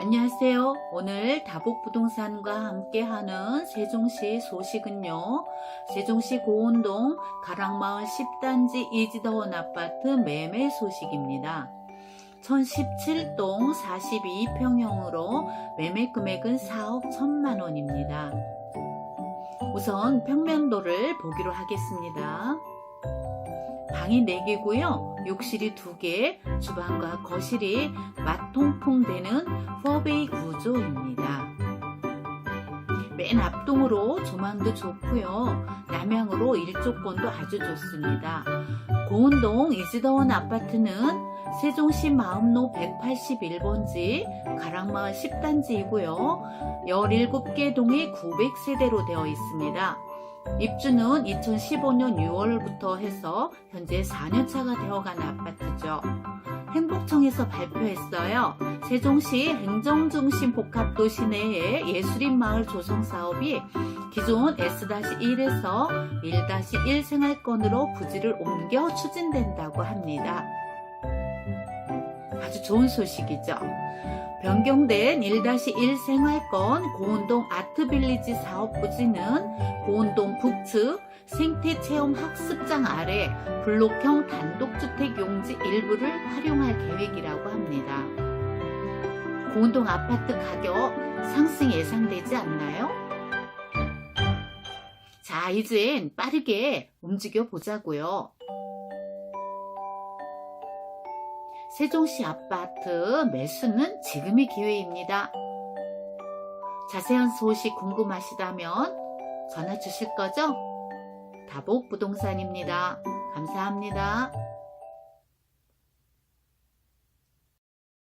안녕하세요. 오늘 다복부동산과 함께하는 세종시 소식은요. 세종시 고운동 가락마을 10단지 이지더원 아파트 매매 소식입니다. 1017동 42평형으로 매매 금액은 4억 1천만 원입니다. 우선 평면도를 보기로 하겠습니다. 방이 4개고요. 욕실이 2개, 주방과 거실이 맞통풍되는 4베이 구조입니다. 맨 앞동으로 조망도 좋고요. 남향으로 일조권도 아주 좋습니다. 고운동 이지더원 아파트는 세종시 마음로 181번지 가락마을 10단지이고요. 17개 동이 900세대로 되어 있습니다. 입주는 2015년 6월부터 해서 현재 4년차가 되어간 아파트죠. 행복청에서 발표했어요. 세종시 행정중심 복합도시 내에 예술인 마을 조성 사업이 기존 S-1에서 1-1 생활권으로 부지를 옮겨 추진된다고 합니다. 아주 좋은 소식이죠. 변경된 1-1 생활권 고운동 아트빌리지 사업 부지는 고운동 북측 생태체험 학습장 아래 블록형 단독주택 용지 일부를 활용할 계획이라고 합니다. 고운동 아파트 가격 상승 예상되지 않나요? 자, 이젠 빠르게 움직여 보자고요. 세종시 아파트 매수는 지금이 기회입니다. 자세한 소식 궁금하시다면 전화 주실 거죠? 다복 부동산입니다. 감사합니다.